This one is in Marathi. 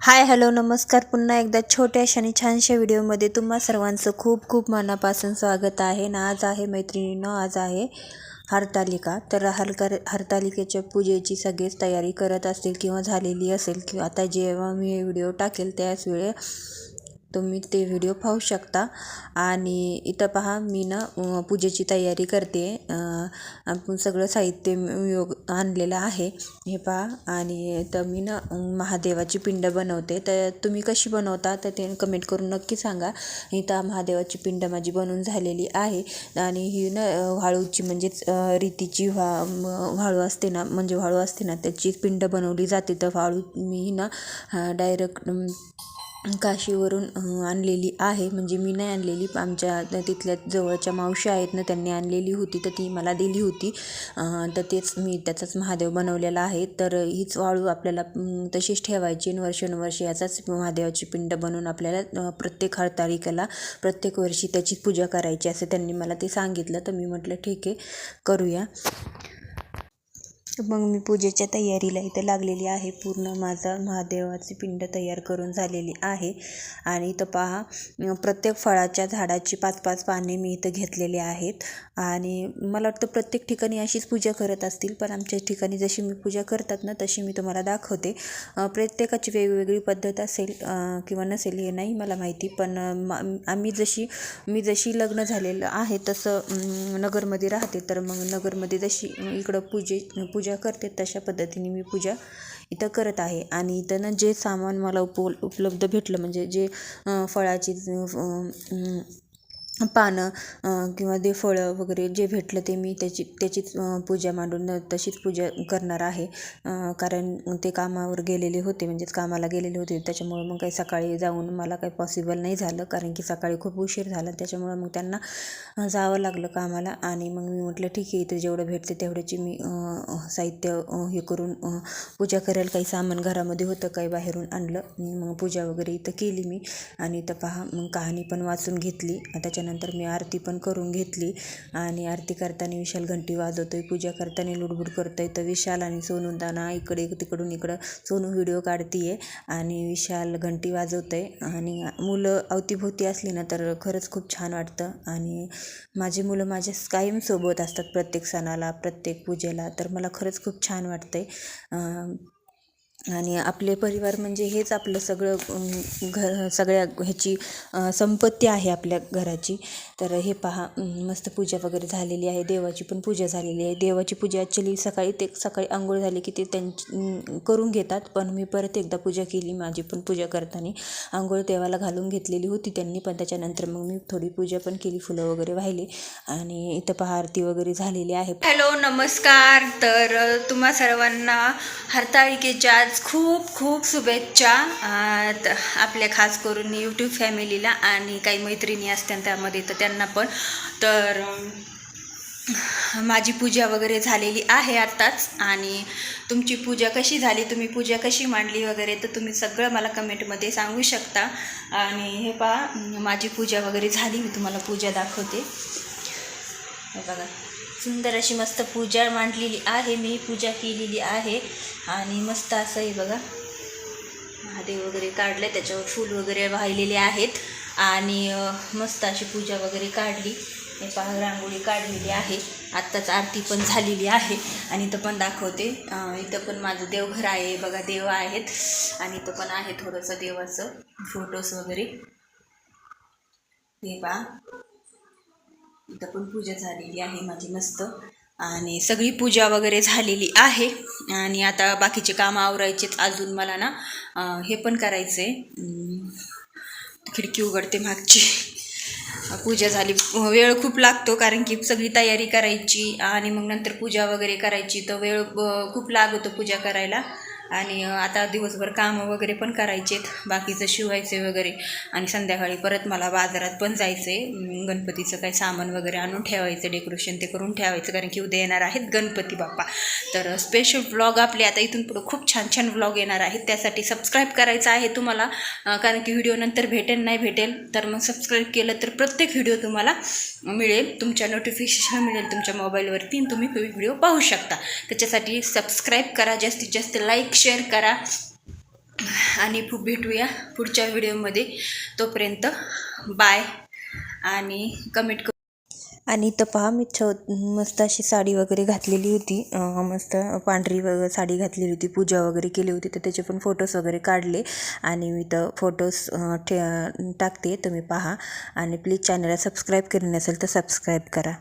हाय हॅलो नमस्कार. पुन्हा एकदा छोट्याशा आणि छानशा व्हिडिओमध्ये तुम्हा सर्वांचं खूप खूप मनापासून स्वागत आहे. ना आज आहे मैत्रिणीनं आज आहे हरतालिका. तर हरकर हरतालिकेच्या पूजेची सगळीच तयारी करत असतील किंवा झालेली असेल किंवा आता जेव्हा मी हे व्हिडिओ टाकेल त्याच वेळे तुम्ही ते व्हिडिओ पाहू शकता. आणि इथं पहा मी ना पूजेची तयारी करते. आपण सगळं साहित्य योग आणलेलं आहे. हे पहा आणि तर मी ना महादेवाची पिंड बनवते. तर तुम्ही कशी बनवता तर ते कमेंट करून नक्की सांगा. इथं महादेवाची पिंड माझी बनवून झालेली आहे. आणि ही ना वाळूची म्हणजेच रीतीची व्हा वाळू असते ना म्हणजे वाळू असते ना त्याची पिंड बनवली जाते. तर वाळू मी ना डायरेक्ट काशीवरून आणलेली आहे. म्हणजे मी नाही आणलेली. आमच्या तिथल्या जवळच्या मावशी आहेत ना त्यांनी आणलेली होती. तर ती मला दिली होती. तर तेच मी त्याचाच महादेव बनवलेला आहे. तर हीच वाळू आपल्याला तशीच ठेवायची वर्षानुवर्ष वर्षानुवर्षे याचाच महादेवाची पिंड बनवून आपल्याला प्रत्येक हरताळिकेला प्रत्येक वर्षी त्याची पूजा करायची असं त्यांनी मला ते सांगितलं. तर मी म्हटलं ठीक आहे करूया. मग मी पूजेच्या तयारीला इथं लागलेली आहे. पूर्ण माझा महादेवाची पिंड तयार करून झालेली आहे. आणि इथं पहा प्रत्येक फळाच्या झाडाची पाच पाच पाने मी इथं घेतलेली आहेत. आणि मला वाटतं प्रत्येक ठिकाणी अशीच पूजा करत असतील पण आमच्या ठिकाणी जशी मी पूजा करतात ना तशी मी तुम्हाला दाखवते. प्रत्येकाची वेगवेगळी पद्धत असेल किंवा नसेल हे नाही मला माहिती पण आम्ही जशी मी जशी लग्न झालेलं आहे तसं नगरमध्ये राहते तर मग नगरमध्ये जशी इकडं पूजे पूजा पूजा करते तशा पद्धतीने मी पूजा इथं करत आहे. आणि इथं ना जे सामान मला उप उपलब्ध भेटलं म्हणजे जे फळाची पानं किंवा ते फळं वगैरे जे भेटलं ते मी त्याची त्याचीच पूजा मांडून तशीच पूजा करणार आहे. कारण ते कामावर गेलेले होते म्हणजेच कामाला गेलेले होते. त्याच्यामुळं मग काही सकाळी जाऊन मला काही पॉसिबल नाही झालं. कारण की सकाळी खूप उशीर झाला. त्याच्यामुळं मग त्यांना जावं लागलं कामाला. आणि मग मी म्हटलं ठीक आहे इथे जेवढं भेटते तेवढ्याची मी साहित्य हे करून पूजा करेल. काही सामान घरामध्ये होतं काही बाहेरून आणलं. मग पूजा वगैरे इथं केली मी. आणि इथं पहा मग कहाणी पण वाचून घेतली. त्याच्यानंतर मी आरती पण करून घेतली. आणि आरती करताना विशाल घंटी वाजवतो आहे पूजा करताना लुडबुड करतोय तर विशाल आणि सोनू दाना इकडे तिकडून इकडं सोनू व्हिडिओ काढतीये. आणि विशाल घंटी वाजवतोय. आणि मुलं अवतीभोवती असली ना तर खरंच खूप छान वाटतं. आणि माझी मुलं माझ्या कायमसोबत असतात प्रत्येक सणाला प्रत्येक पूजेला. तर मला खरंच खूप छान वाटतं आहे आणि आपले परिवार म्हणजे हेच आपलं सगळं घर सगळ्या ह्याची संपत्ती आहे आपल्या घराची. तर हे पहा मस्त पूजा वगैरे झालेली आहे. देवाची पण पूजा झालेली आहे. देवाची पूजा ॲक्च्युली सकाळी ते सकाळी आंघोळ झाली की ते त्यांची करून घेतात. पण मी परत एकदा पूजा केली माझी पण पूजा करताना. आंघोळ देवाला घालून घेतलेली होती त्यांनी पण त्याच्यानंतर मग मी थोडी पूजा पण केली फुलं वगैरे वाहिले. आणि इथं पहा आरती वगैरे झालेली आहे. हॅलो नमस्कार. तर तुम्हा सर्वांना हरताळिकेच्या आज खूप खूप शुभेच्छा त- आपल्या खास करून यूट्यूब फॅमिलीला आणि काही मैत्रिणी असतात त्यामध्ये तर त्यांना पण. तर माझी पूजा वगैरे झालेली आहे आत्ताच आणि तुमची पूजा कशी झाली तुम्ही पूजा कशी मांडली वगैरे तर तुम्ही सगळं मला कमेंटमध्ये सांगू शकता. आणि हे पहा माझी पूजा वगैरे झाली मी तुम्हाला पूजा दाखवते. हे बघा. सुंदर अशी मस्त पूजा मांडलेली आहे. मी पूजा केलेली आहे. आणि मस्त असं आहे बघा. महादेव वगैरे काढले. त्याच्यावर फूल वगैरे वाहिलेले आहेत. आणि मस्त अशी पूजा वगैरे काढली. हे पहा रांगोळी काढलेली आहे. आत्ताच आरती पण झालेली आहे. आणि इथं पण दाखवते. इथं पण माझं देवघर आहे. बघा देव आहेत. आणि इथं पण आहे थोडंसं देवाचं फोटोज वगैरे. हे पहा. इथं पण पूजा झालेली आहे माझी मस्त. आणि सगळी पूजा वगैरे झालेली आहे. आणि आता बाकीचे कामं आवरायचेच अजून मला ना. हे पण करायचं आहे खिडकी उघडते मागची. पूजा झाली. वेळ खूप लागतो कारण की सगळी तयारी करायची आणि मग नंतर पूजा वगैरे करायची. तर वेळ खूप लागतो पूजा करायला. आणि आता दिवसभर कामं वगैरे पण करायचेत बाकीचं शिवायचे वगैरे. आणि संध्याकाळी परत मला बाजारात पण जायचं आहे गणपतीचं काही सामान वगैरे आणून ठेवायचं डेकोरेशन ते करून ठेवायचं कारण की उद्या येणार आहेत गणपती बाप्पा. तर स्पेशल व्लॉग आपले आता इथून पुढं खूप छान छान व्लॉग येणार आहेत. त्यासाठी सबस्क्राईब करायचं आहे तुम्हाला. कारण की व्हिडिओ नंतर भेटेल नाही भेटेल तर मग सबस्क्राईब केलं तर प्रत्येक व्हिडिओ तुम्हाला मिळेल. तुमच्या नोटिफिकेशन मिळेल तुमच्या मोबाईलवरती तुम्ही व्हिडिओ पाहू शकता. त्याच्यासाठी सबस्क्राईब करा. जास्तीत जास्त लाईक शेअर करा. आणि भेटूया पुढच्या व्हिडिओमध्ये. तोपर्यंत बाय आणि कमेंट करू. आणि इथं पहा मी छ मस्त अशी साडी वगैरे घातलेली होती. मस्त पांढरी वगैरे साडी घातलेली होती. पूजा वगैरे केली होती तर त्याचे पण फोटोज वगैरे काढले. आणि मी तर फोटोज ठे टाकते. तुम्ही पहा. आणि प्लीज चॅनलला सबस्क्राईब केले नसेल तर सबस्क्राईब करा.